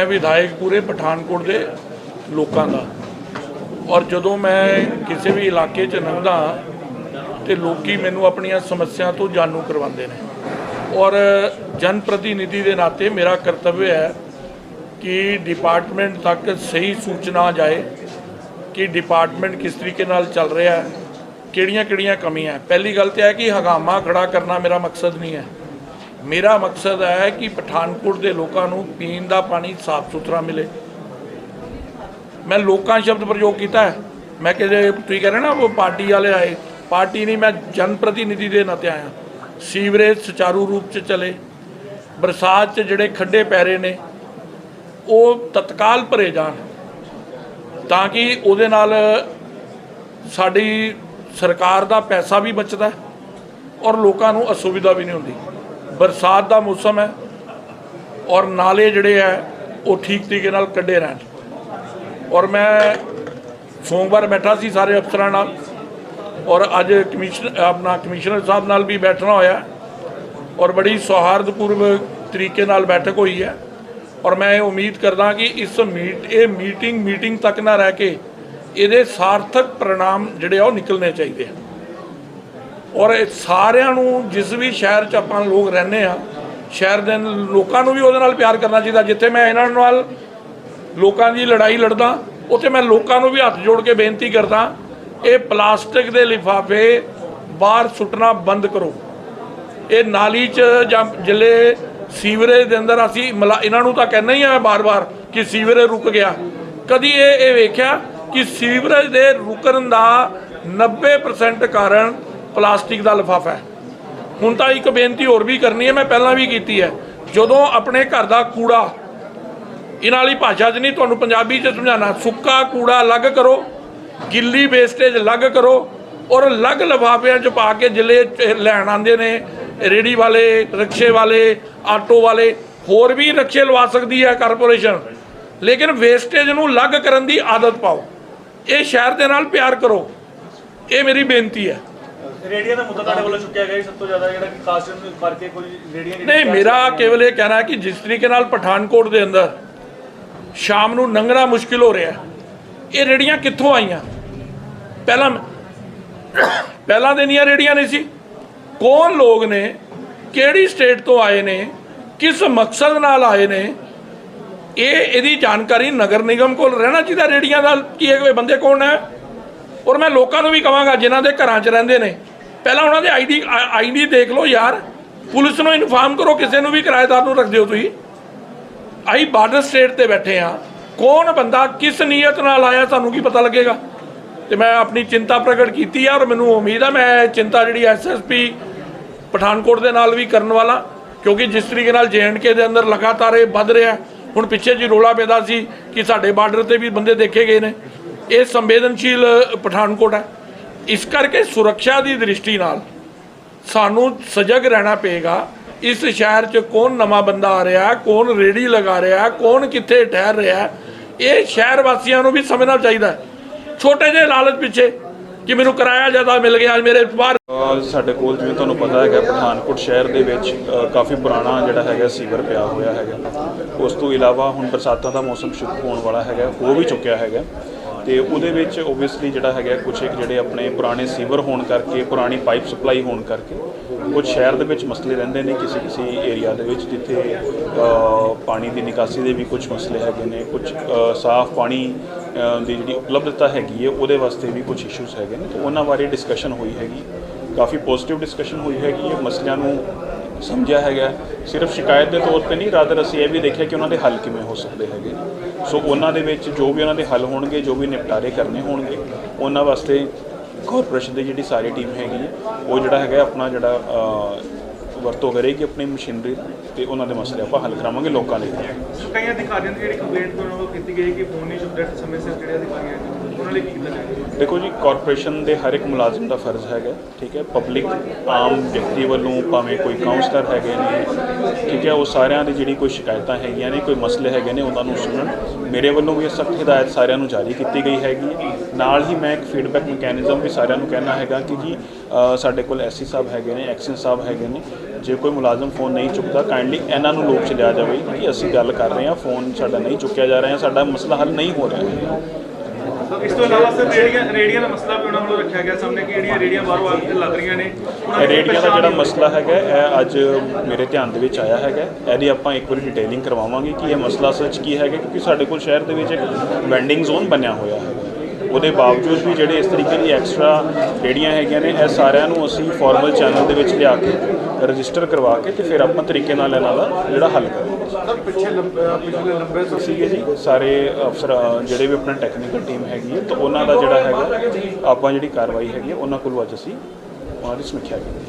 ਮੈਂ ਵਿਧਾਇਕ ਪੂਰੇ ਪਠਾਨਕੋਟ ਦੇ ਲੋਕਾਂ ਦਾ। ਔਰ ਜਦੋਂ ਮੈਂ ਕਿਸੇ ਵੀ ਇਲਾਕੇ 'ਚ ਲੰਘਦਾ ਤੇ ਲੋਕੀ ਮੈਨੂੰ ਆਪਣੀਆਂ ਸਮੱਸਿਆ ਤੋਂ ਜਾਣੂ ਕਰਵਾਉਂਦੇ ਨੇ। ਔਰ ਜਨ ਪ੍ਰਤੀਨਿਧੀ ਦੇ ਨਾਤੇ ਮੇਰਾ ਕਰਤੱਵ ਹੈ ਕਿ ਡਿਪਾਰਟਮੈਂਟ ਤੱਕ ਸਹੀ ਸੂਚਨਾ ਜਾਏ ਕਿ ਡਿਪਾਰਟਮੈਂਟ ਕਿਸ ਤਰੀਕੇ ਨਾਲ ਚੱਲ ਰਿਹਾ ਹੈ ਕਿਹੜੀਆਂ ਕਿਹੜੀਆਂ ਕਮੀਆਂ ਪਹਿਲੀ ਗੱਲ ਤੇ ਹੈ ਕਿ ਹਗਾਮਾ ਖੜਾ ਕਰਨਾ ਮੇਰਾ ਮਕਸਦ ਨਹੀਂ ਹੈ। ਮੇਰਾ ਮਕਸਦ ਹੈ ਕਿ ਪਠਾਨਕੋਟ ਦੇ ਲੋਕਾਂ ਨੂੰ ਪੀਣ ਦਾ ਪਾਣੀ ਸਾਫ਼ ਸੁਥਰਾ ਮਿਲੇ। ਮੈਂ ਲੋਕਾਂ ਸ਼ਬਦ ਪ੍ਰਯੋਗ ਕੀਤਾ ਹੈ। ਮੈਂ ਕਿਤੇ ਤੁਸੀਂ ਕਹਿ ਰਹੇ ਨਾ, ਉਹ ਪਾਰਟੀ ਵਾਲੇ ਆਏ। ਪਾਰਟੀ ਨਹੀਂ, ਮੈਂ ਜਨ ਪ੍ਰਤੀਨਿਧੀ ਦੇ ਨਾਤੇ ਆਇਆ। ਸੀਵਰੇਜ ਸੁਚਾਰੂ ਰੂਪ ਚ ਚਲੇ। ਬਰਸਾਤ ਚ ਜਿਹੜੇ ਖੱਡੇ ਪੈ ਰਹੇ ਨੇ, ਉਹ ਤਤਕਾਲ ਭਰੇ ਜਾਣ। ਤਾਂ ਕਿ ਉਹਦੇ ਨਾਲ ਸਾਡੀ ਸਰਕਾਰ ਦਾ ਪੈਸਾ ਵੀ ਬਚਦਾ ਔਰ ਲੋਕਾਂ ਨੂੰ ਅਸੁਵਿਧਾ ਵੀ ਨਹੀਂ ਹੁੰਦੀ। ਬਰਸਾਤ ਦਾ ਮੌਸਮ ਹੈ ਔਰ ਨਾਲੇ ਜਿਹੜੇ ਹੈ, ਉਹ ਠੀਕ ਤਰੀਕੇ ਨਾਲ ਕੱਢੇ ਰਹਿਣ। ਔਰ ਮੈਂ ਸੋਮਵਾਰ ਬੈਠਾ ਸੀ ਸਾਰੇ ਅਫਸਰਾਂ ਨਾਲ ਔਰ ਅੱਜ ਕਮਿਸ਼ਨ, ਆਪਣਾ ਕਮਿਸ਼ਨਰ ਸਾਹਿਬ ਨਾਲ ਵੀ ਬੈਠਣਾ ਹੋਇਆ। ਔਰ ਬੜੀ ਸੌਹਾਰਦਪੂਰਵਕ ਤਰੀਕੇ ਨਾਲ ਬੈਠਕ ਹੋਈ ਹੈ। ਔਰ ਮੈਂ ਇਹ ਉਮੀਦ ਕਰਦਾ ਕਿ ਇਸ ਮੀਟ, ਇਹ ਮੀਟਿੰਗ ਮੀਟਿੰਗ ਤੱਕ ਨਾ ਰਹਿ ਕੇ ਇਹਦੇ ਸਾਰਥਕ ਪ੍ਰਣਾਮ ਜਿਹੜੇ ਆ, ਉਹ ਨਿਕਲਣੇ ਚਾਹੀਦੇ ਆ ਔਰ ਇਹ ਸਾਰਿਆਂ ਨੂੰ, ਜਿਸ ਵੀ ਸ਼ਹਿਰ 'ਚ ਆਪਾਂ ਲੋਕ ਰਹਿੰਦੇ ਆ ਸ਼ਹਿਰ ਦੇ ਲੋਕਾਂ ਨੂੰ ਵੀ ਉਹਦੇ ਨਾਲ ਪਿਆਰ ਕਰਨਾ ਚਾਹੀਦਾ। ਜਿੱਥੇ ਮੈਂ ਇਹਨਾਂ ਨਾਲ ਲੋਕਾਂ ਦੀ ਲੜਾਈ ਲੜਦਾ, ਉੱਥੇ ਮੈਂ ਲੋਕਾਂ ਨੂੰ ਵੀ ਹੱਥ ਜੋੜ ਕੇ ਬੇਨਤੀ ਕਰਦਾ, ਇਹ ਪਲਾਸਟਿਕ ਦੇ ਲਿਫਾਫੇ ਬਾਹਰ ਸੁੱਟਣਾ ਬੰਦ ਕਰੋ। ਇਹ ਨਾਲੀ 'ਚ ਜਾਂ ਜਿਲੇ ਸੀਵਰੇਜ ਦੇ ਅੰਦਰ ਅਸੀਂ ਮਿਲਾ- ਇਹਨਾਂ ਨੂੰ ਤਾਂ ਕਹਿਣਾ ਹੀ ਆ ਮੈਂ ਬਾਰ-ਬਾਰ ਕਿ ਸੀਵਰੇਜ ਰੁਕ ਗਿਆ। ਕਦੀ ਇਹ ਇਹ ਵੇਖਿਆ ਕਿ ਸੀਵਰੇਜ ਦੇ ਰੁਕਣ ਦਾ 90% ਕਾਰਨ ਪਲਾਸਟਿਕ ਦਾ ਲਿਫਾਫਾ ਹੈ। ਹੁਣ ਤਾਂ ਇੱਕ ਬੇਨਤੀ ਹੋਰ ਵੀ ਕਰਨੀ ਹੈ, ਮੈਂ ਪਹਿਲਾਂ ਵੀ ਕੀਤੀ ਹੈ। ਜਦੋਂ ਆਪਣੇ ਘਰ ਦਾ ਕੂੜਾ, ਇਹਨਾਂ ਵਾਲੀ ਭਾਸ਼ਾ 'ਚ ਨਹੀਂ, ਤੁਹਾਨੂੰ ਪੰਜਾਬੀ 'ਚ ਸਮਝਾਣਾ ਸੁੱਕਾ ਕੂੜਾ ਅਲੱਗ ਕਰੋ, ਗਿੱਲੀ ਵੇਸਟੇਜ ਅਲੱਗ ਕਰੋ ਔਰ ਅਲੱਗ ਲਿਫਾਫਿਆਂ 'ਚ ਪਾ ਕੇ ਜ਼ਿਲ੍ਹੇ ਲੈਣ ਆਉਂਦੇ ਨੇ ਰੇੜੀ ਵਾਲੇ, ਰਿਕਸ਼ੇ ਵਾਲੇ, ਆਟੋ ਵਾਲੇ, ਹੋਰ ਵੀ ਰਿਕਸ਼ੇ ਲਵਾ ਸਕਦੀ ਹੈ ਕਾਰਪੋਰੇਸ਼ਨ। ਲੇਕਿਨ ਵੇਸਟੇਜ ਨੂੰ ਅਲੱਗ ਕਰਨ ਦੀ ਆਦਤ ਪਾਓ। ਇਹ ਸ਼ਹਿਰ ਦੇ ਨਾਲ ਪਿਆਰ ਕਰੋ। ਇਹ ਮੇਰੀ ਬੇਨਤੀ ਹੈ। ਰੇਡੀਓ ਦਾ ਮੁੱਦਾ ਤੁਹਾਡੇ ਵੱਲੋਂ ਚੁੱਕਿਆ ਗਿਆ ਜੀ ਸਭ ਤੋਂ ਜ਼ਿਆਦਾ ਜਿਹੜਾ ਕਿ ਖਾਸ ਕਰਕੇ ਕੋਈ ਰੇਡੀਓ ਨਹੀਂ ਮੇਰਾ ਕੇਵਲ ਇਹ ਕਹਿਣਾ ਹੈ ਕਿ ਜਿਸ ਤਰੀਕੇ ਨਾਲ ਪਠਾਨਕੋਟ ਦੇ ਅੰਦਰ ਸ਼ਾਮ ਨੂੰ ਲੰਘਣਾ ਮੁਸ਼ਕਿਲ ਹੋ ਰਿਹਾ ਇਹ ਰੇੜੀਆਂ ਕਿੱਥੋਂ ਆਈਆਂ? ਪਹਿਲਾਂ ਪਹਿਲਾਂ ਦੇ ਨੀਆਂ ਰੇੜੀਆਂ ਨਹੀਂ ਸੀ। ਕੌਣ ਲੋਕ ਨੇ? ਕਿਹੜੀ ਸਟੇਟ ਤੋਂ ਆਏ ਨੇ? ਕਿਸ ਮਕਸਦ ਨਾਲ ਆਏ ਨੇ? ਇਹ ਇਹਦੀ ਜਾਣਕਾਰੀ ਨਗਰ ਨਿਗਮ ਕੋਲ ਰਹਿਣਾ ਚਾਹੀਦਾ ਰੇੜੀਆਂ ਦਾ। ਕੀ ਇਹ ਬੰਦੇ ਕੌਣ ਹੈ? ਔਰ ਮੈਂ ਲੋਕਾਂ ਨੂੰ ਵੀ ਕਹਾਂਗਾ ਜਿਨ੍ਹਾਂ ਦੇ ਘਰਾਂ 'ਚ ਰਹਿੰਦੇ ਨੇ ਪਹਿਲਾਂ ਉਹਨਾਂ ਦੇ ਆਈਡੀ ਆਈਡੀ ਦੇਖ ਲਓ ਯਾਰ। ਪੁਲਿਸ ਨੂੰ ਇਨਫਾਰਮ ਕਰੋ, ਕਿਸੇ ਨੂੰ ਵੀ ਕਿਰਾਏਦਾਰ ਨੂੰ ਰੱਖ ਦਿਓ ਤੁਸੀਂ। ਆਈ ਬਾਰਡਰ ਸਟੇਟ ਤੇ ਬੈਠੇ ਆ ਕੌਣ ਬੰਦਾ, ਕਿਸ ਨੀਅਤ ਨਾਲ ਆਇਆ, ਸਾਨੂੰ ਕੀ ਪਤਾ ਲੱਗੇਗਾ? ਤੇ ਮੈਂ ਆਪਣੀ ਚਿੰਤਾ ਪ੍ਰਗਟ ਕੀਤੀ ਆ, ਔਰ ਮੈਨੂੰ ਉਮੀਦ ਆ, ਮੈਂ ਚਿੰਤਾ ਜਿਹੜੀ ਐਸਐਸਪੀ ਪਠਾਨਕੋਟ ਦੇ ਨਾਲ ਵੀ ਕਰਨ ਵਾਲਾ, ਕਿਉਂਕਿ ਜਿਸ ਤਰੀਕੇ ਨਾਲ ਜੇਐਨਕੇ ਦੇ ਅੰਦਰ ਲਗਾਤਾਰ ਇਹ ਵੱਧ ਰਿਹਾ, ਹੁਣ ਪਿੱਛੇ ਜੀ ਰੋਲਾ ਪੈਦਾ ਸੀ ਕਿ ਸਾਡੇ ਬਾਰਡਰ ਤੇ ਵੀ ਬੰਦੇ ਦੇਖੇ ਗਏ ਨੇ। ਇਹ ਸੰਵੇਦਨਸ਼ੀਲ ਪਠਾਨਕੋਟ ਹੈ। ਇਸ ਕਰਕੇ ਸੁਰੱਖਿਆ ਦੀ ਦ੍ਰਿਸ਼ਟੀ ਨਾਲ ਸਾਨੂੰ ਸਜਗ ਰਹਿਣਾ ਪਏਗਾ। ਇਸ ਸ਼ਹਿਰ 'ਚ ਕੌਣ ਨਵਾਂ ਬੰਦਾ ਆ ਰਿਹਾ, ਕੌਣ ਰੇੜੀ ਲਗਾ ਰਿਹਾ, ਕੌਣ ਕਿੱਥੇ ਠਹਿਰ ਰਿਹਾ, ਇਹ ਸ਼ਹਿਰ ਵਾਸੀਆਂ ਨੂੰ ਵੀ ਸਮਝਣਾ ਚਾਹੀਦਾ। ਛੋਟੇ ਜਿਹੇ ਲਾਲਚ ਪਿੱਛੇ ਕਿ ਮੈਨੂੰ ਕਿਰਾਇਆ ਜ਼ਿਆਦਾ ਮਿਲ ਗਿਆ ਮੇਰੇ ਬਾਹਰ। ਸਾਡੇ ਕੋਲ ਜਿਵੇਂ ਤੁਹਾਨੂੰ ਪਤਾ ਹੈਗਾ, ਪਠਾਨਕੋਟ ਸ਼ਹਿਰ ਦੇ ਵਿੱਚ ਕਾਫੀ ਪੁਰਾਣਾ ਜਿਹੜਾ ਹੈਗਾ ਸੀਵਰ ਪਿਆ ਹੋਇਆ ਹੈਗਾ। ਉਸ ਤੋਂ ਇਲਾਵਾ ਹੁਣ ਬਰਸਾਤਾਂ ਦਾ ਮੌਸਮ ਸ਼ੁਰੂ ਹੋਣ ਵਾਲਾ ਹੈਗਾ, ਹੋ ਵੀ ਚੁੱਕਿਆ ਹੈਗਾ। ਤੇ ਉਹਦੇ ਵਿੱਚ ਓਬਵੀਅਸਲੀ ਜਿਹੜਾ ਹੈਗਾ ਕੁਝ ਇੱਕ ਜਿਹੜੇ ਆਪਣੇ ਪੁਰਾਣੇ ਸੀਵਰ ਹੋਣ ਕਰਕੇ, ਪੁਰਾਣੀ ਪਾਈਪ ਸਪਲਾਈ ਹੋਣ ਕਰਕੇ ਕੁਝ ਸ਼ਹਿਰ ਦੇ ਵਿੱਚ ਮਸਲੇ ਰਹਿੰਦੇ ਨੇ ਕਿਸੇ ਕਿਸੇ ਏਰੀਆ ਦੇ ਵਿੱਚ, ਜਿੱਥੇ ਪਾਣੀ ਦੀ ਨਿਕਾਸੀ ਦੇ ਵੀ ਕੁਝ ਮਸਲੇ ਹੈਗੇ ਨੇ ਕੁਝ ਸਾਫ਼ ਪਾਣੀ ਦੀ ਜਿਹੜੀ ਉਪਲਬਧਤਾ ਹੈਗੀ ਹੈ, ਉਹਦੇ ਵਾਸਤੇ ਵੀ ਕੁਝ ਇਸ਼ੂਸ ਹੈਗੇ ਨੇ। ਤੇ ਉਹਨਾਂ ਬਾਰੇ ਡਿਸਕਸ਼ਨ ਹੋਈ ਹੈਗੀ। ਕਾਫੀ ਪੋਜ਼ਿਟਿਵ ਡਿਸਕਸ਼ਨ ਹੋਈ ਹੈਗੀ ਹੈ। ਮਸਲਿਆਂ ਨੂੰ ਸਮਝਿਆ ਹੈਗਾ। ਸਿਰਫ ਸ਼ਿਕਾਇਤ ਦੇ ਤੌਰ ਤੇ ਨਹੀਂ ਰਾਦਰ ਅਸੀਂ ਇਹ ਵੀ ਦੇਖਿਆ ਕਿ ਉਹਨਾਂ ਦੇ ਹੱਲ ਕਿਵੇਂ ਹੋ ਸਕਦੇ ਹੈਗੇ। ਸੋ ਉਹਨਾਂ ਦੇ ਵਿੱਚ ਜੋ ਵੀ ਉਹਨਾਂ ਦੇ ਹੱਲ ਹੋਣਗੇ, ਜੋ ਵੀ ਨਿਪਟਾਰੇ ਕਰਨੇ ਹੋਣਗੇ, ਉਹਨਾਂ ਵਾਸਤੇ ਕਾਰਪੋਰੇਸ਼ਨ ਦੀ ਜਿਹੜੀ ਸਾਰੀ ਟੀਮ ਹੈਗੀ ਹੈ, ਉਹ ਜਿਹੜਾ ਹੈਗਾ ਆਪਣਾ ਜਿਹੜਾ ਵਰਤੋਂ ਕਰੇਗੀ ਆਪਣੀ ਮਸ਼ੀਨਰੀ ਤੇ ਉਹਨਾਂ ਦੇ ਮਸਲੇ ਆਪਾਂ ਹੱਲ ਕਰਾਵਾਂਗੇ ਲੋਕਾਂ ਲਈ। ਕਈ ਅਧਿਕਾਰੀਆਂ ਦੀ ਜਿਹੜੀ ਕੰਪਲੇਂਟ ਉਹਨਾਂ ਵੱਲੋਂ ਕੀਤੀ ਗਈ ਕਿ ਫੋਨ ਨਹੀਂ ਚੁੱਕਦੇ ਸਮੇਂ ਸਿਰ ਜਿਹੜੇ ਅਧਿਕਾਰੀ ਹੈ ਉਹਨਾਂ ਲਈ ਕੀ ਕੀਤਾ ਜਾਏਗਾ? ਦੇਖੋ ਜੀ ਕਾਰਪੋਰੇਸ਼ਨ ਦੇ ਹਰ ਇੱਕ ਮੁਲਾਜ਼ਮ ਦਾ ਫਰਜ਼ ਹੈਗਾ ਠੀਕ ਹੈ ਪਬਲਿਕ ਆਮ ਵਿਅਕਤੀ ਵੱਲੋਂ ਭਾਵੇਂ ਕੋਈ ਕਾਉਂਸਲਰ ਹੈਗੇ ਨੇ ਠੀਕ ਹੈ ਉਹ ਸਾਰਿਆਂ ਦੀ ਜਿਹੜੀ ਕੋਈ ਸ਼ਿਕਾਇਤਾਂ ਹੈਗੀਆਂ ਨੇ ਕੋਈ ਮਸਲੇ ਹੈਗੇ ਨੇ ਉਹਨਾਂ ਨੂੰ ਸੁਣਨ। ਮੇਰੇ ਵੱਲੋਂ ਵੀ ਇਹ ਸਖਤ ਹਦਾਇਤ ਸਾਰਿਆਂ ਨੂੰ ਜਾਰੀ ਕੀਤੀ ਗਈ ਹੈਗੀ ਹੈ। ਨਾਲ ਹੀ ਮੈਂ ਇੱਕ ਫੀਡਬੈਕ ਮੈਕੈਨਿਜ਼ਮ ਵੀ ਸਾਰਿਆਂ ਨੂੰ ਕਹਿਣਾ ਹੈਗਾ ਕਿ ਜੀ ਸਾਡੇ ਕੋਲ ਐਸਸੀ ਸਾਹਿਬ ਹੈਗੇ ਨੇ ਐਕਸ਼ਨ ਸਾਹਿਬ ਹੈਗੇ ਨੇ। ਜੇ ਕੋਈ ਮੁਲਾਜ਼ਮ ਫੋਨ ਨਹੀਂ ਚੁੱਕਦਾ ਕਾਈਂਡਲੀ ਇਹਨਾਂ ਨੂੰ ਲੋਕ ਚ ਲਿਆ ਜਾਵੇ ਕਿ ਅਸੀਂ ਗੱਲ ਕਰ ਰਹੇ ਹਾਂ ਫੋਨ ਸਾਡਾ ਨਹੀਂ ਚੁੱਕਿਆ ਜਾ ਰਿਹਾ ਸਾਡਾ ਮਸਲਾ ਹੱਲ ਨਹੀਂ ਹੋ ਰਿਹਾ। ਹੈ ਇਸ ਤੋਂ ਇਲਾਵਾ ਸਰ ਰੇੜੀਆਂ ਰੇੜੀਆਂ ਦਾ ਮਸਲਾ ਵੀ ਉਹਨਾਂ ਵੱਲੋਂ ਰੱਖਿਆ ਗਿਆ ਸਾਹਮਣੇ ਕਿ ਜਿਹੜੀਆਂ ਰੇੜੀਆਂ ਬਾਹਰੋਂ ਆ ਕੇ ਲੱਗ ਰਹੀਆਂ ਨੇ ਰੇੜੀਆਂ ਦਾ ਜਿਹੜਾ ਮਸਲਾ ਹੈਗਾ ਇਹ ਅੱਜ ਮੇਰੇ ਧਿਆਨ ਦੇ ਵਿੱਚ ਆਇਆ ਹੈਗਾ। ਇਹਦੀ ਆਪਾਂ ਇੱਕ ਵਾਰੀ ਡਿਟੇਲਿੰਗ ਕਰਵਾਵਾਂਗੇ ਕਿ ਇਹ ਮਸਲਾ ਸੱਚ ਕੀ ਹੈਗਾ ਕਿਉਂਕਿ ਸਾਡੇ ਕੋਲ ਸ਼ਹਿਰ ਦੇ ਵਿੱਚ ਇੱਕ ਵੈਂਡਿੰਗ ਜ਼ੋਨ ਬਣਿਆ ਹੋਇਆ ਹੈ। ਉਹਦੇ ਬਾਵਜੂਦ ਵੀ ਜਿਹੜੇ ਇਸ ਤਰੀਕੇ ਦੀ ਐਕਸਟਰਾ ਰੇੜੀਆਂ ਹੈਗੀਆਂ ਨੇ ਇਹ ਸਾਰਿਆਂ ਨੂੰ ਅਸੀਂ ਫਾਰਮਲ ਚੈਨਲ ਦੇ ਵਿੱਚ ਲਿਆ ਕੇ ਰਜਿਸਟਰ ਕਰਵਾ ਕੇ ਤੇ ਫਿਰ ਆਪਾਂ ਤਰੀਕੇ ਨਾਲ ਇਹਨਾਂ ਦਾ ਜਿਹੜਾ ਹੱਲ ਕਰਾਂਗੇ। ਸਰ ਪਿੱਛੇ ਪਿਛਲੇ ਲੰਬੇ ਸੀਗੇ ਜੀ ਸਾਰੇ ਅਫਸਰ ਜਿਹੜੇ ਵੀ ਆਪਣਾ ਟੈਕਨੀਕਲ ਟੀਮ ਹੈਗੀ ਹੈ ਤਾਂ ਉਹਨਾਂ ਦਾ ਜਿਹੜਾ ਹੈਗਾ ਆਪਾਂ ਜਿਹੜੀ ਕਾਰਵਾਈ ਹੈਗੀ ਹੈ, ਉਹਨਾਂ ਕੋਲੋਂ ਅੱਜ ਅਸੀਂ ਉਹਨਾਂ ਦੀ ਸਮੀਖਿਆ ਕੀਤੀ ਹੈ।